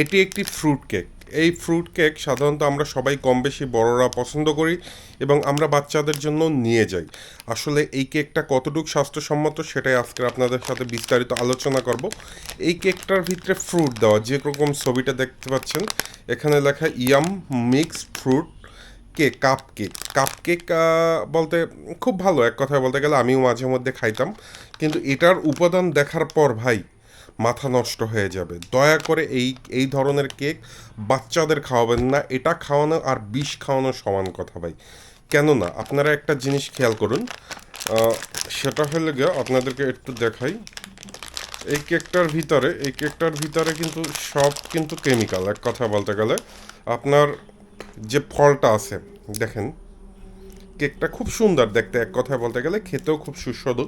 এটি একটি fruit cake এই ফ্রুট কেক সাধারণত আমরা সবাই কম বেশি বড়রা পছন্দ করি এবং আমরা বাচ্চাদের জন্য নিয়ে যাই। আসলে এই কেকটা কতটুকু স্বাস্থ্যসম্মত সেটাই আজকে আপনাদের সাথে বিস্তারিত আলোচনা করব। এই কেকটার ভিতরে ফ্রুট দেওয়া, যে রকম ছবিটা দেখতে পাচ্ছেন, এখানে লেখা yum mixed fruit cake cupcake cupcake বলতে খুব ভালো, এক কথায় বলতে গেলে আমিও মাঝে মধ্যে খাইতাম। কিন্তু এটার উপাদান দেখার পর ভাই মাথা নষ্ট হয়ে যাবে। দয়া করে এই এই ধরনের কেক বাচ্চাদের খাওয়াবেন না। এটা খাওয়ানো আর বিষ খাওয়ানো সমান কথা ভাই। কেননা, আপনারা একটা জিনিস খেয়াল করুন সেটা হলে গিয়ে আপনাদেরকে একটু দেখাই। এই কেকটার ভিতরে, এই কেকটার ভিতরে কিন্তু সব কিন্তু কেমিক্যাল এক কথা বলতে গেলে। আপনার যে ফলটা আছে, দেখেন, কেকটা খুব সুন্দর দেখতে, এক কথায় বলতে গেলে, খেতেও খুব সুস্বাদু।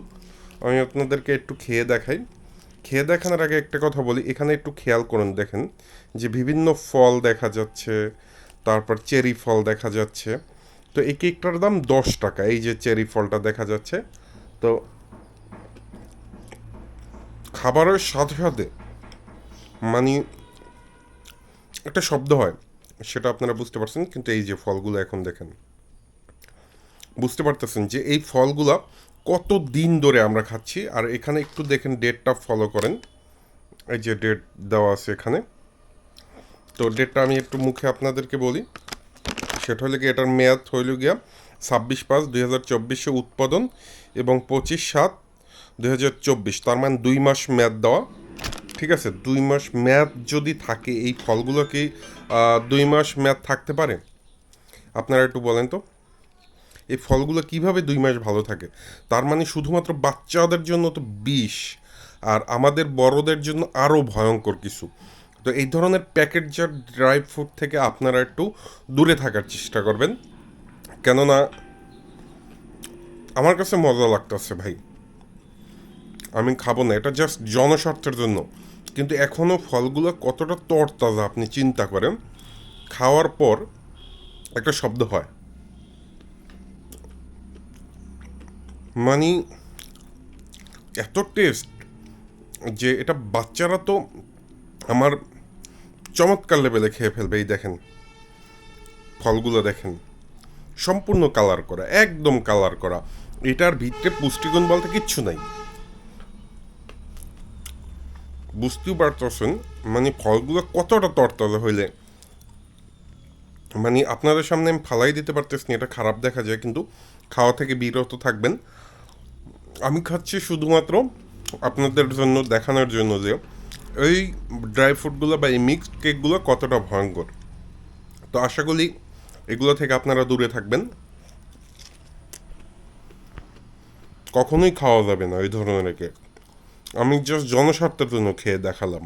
আমি আপনাদেরকে একটু খেয়ে দেখাই। খেয়ে দেখানোর আগে একটা কথা বলি, এখানে একটু খেয়াল করুন, দেখেন, যে বিভিন্ন ফল দেখা যাচ্ছে, তারপর চেরি ফল দেখা যাচ্ছে, তো এই কেকটার দাম দশ টাকা, এই যে চেরি ফলটা দেখা যাচ্ছে, তো খাবারের সাথে সাথে মানে একটা শব্দ হয়, সেটা আপনারা বুঝতে পারছেন, কিন্তু এই যে ফলগুলো এখন দেখেন, বুঝতে পারতেছেন যে এই ফলগুলা কত দিন ধরে আমরা খাচ্ছি, আর এখানে একটু দেখেন ডেটটা ফলো করেন। এই যে ডেট দেওয়া আছে এখানে। তো ডেটটা আমি একটু মুখে আপনাদেরকে বলি। সেটা হলে কি এটার মেয়াদ হইল গিয়া ছাব্বিশ পাঁচ দুই হাজার চব্বিশে উৎপাদন এবং পঁচিশ সাত দুই হাজার চব্বিশ। তার মানে দুই মাস মেয়াদ দেওয়া। ঠিক আছে? দুই মাস মেয়াদ যদি থাকে, এই ফলগুলো কি দুই মাস মেয়াদ থাকতে পারে? আপনারা একটু বলেন তো। এই ফলগুলো কীভাবে দুই মাস ভালো থাকে? তার মানে শুধুমাত্র বাচ্চাদের জন্য তো বিষ, আর আমাদের বড়দের জন্য আরও ভয়ঙ্কর কিছু। তো এই ধরনের প্যাকেটজাত ড্রাই ফ্রুট থেকে আপনারা একটু দূরে থাকার চেষ্টা করবেন। কেননা আমার কাছে মজা লাগতেছে ভাই। আমি খাব না, এটা জাস্ট জনস্বার্থের জন্য। কিন্তু এখনও ফলগুলো কতটা তরতাজা আপনি চিন্তা করেন, খাওয়ার পর একটা শব্দ হয়। মানে এত টেস্ট যে এটা বাচ্চারা তো আমার চমৎকার লেভেলে খেয়ে ফেলবে, এই দেখেন। ফলগুলো দেখেন। সম্পূর্ণ কালার করা, একদম কালার করা। এটার ভিতরে পুষ্টিগুণ বলতে কিচ্ছু নাই। বুঝতেও পারতেছেন মানে ফলগুলো কতটা তরতাজা হইলে মানে আপনাদের সামনে আমি ফালাই দিতে পারতেছি এটা খারাপ দেখা যায়, কিন্তু খাওয়া থেকে বিরত থাকবেন। আমি খাচ্ছি শুধুমাত্র আপনাদের জন্য, দেখানোর জন্য যে এই ড্রাই ফ্রুটগুলো বা এই মিক্সড কেকগুলো কতটা ভয়ঙ্কর। তো আশা করি এগুলো থেকে আপনারা দূরে থাকবেন। কখনোই খাওয়া যাবে না ওই ধরনের কেক আমি জাস্ট জনস্বার্থের জন্য খেয়ে দেখালাম।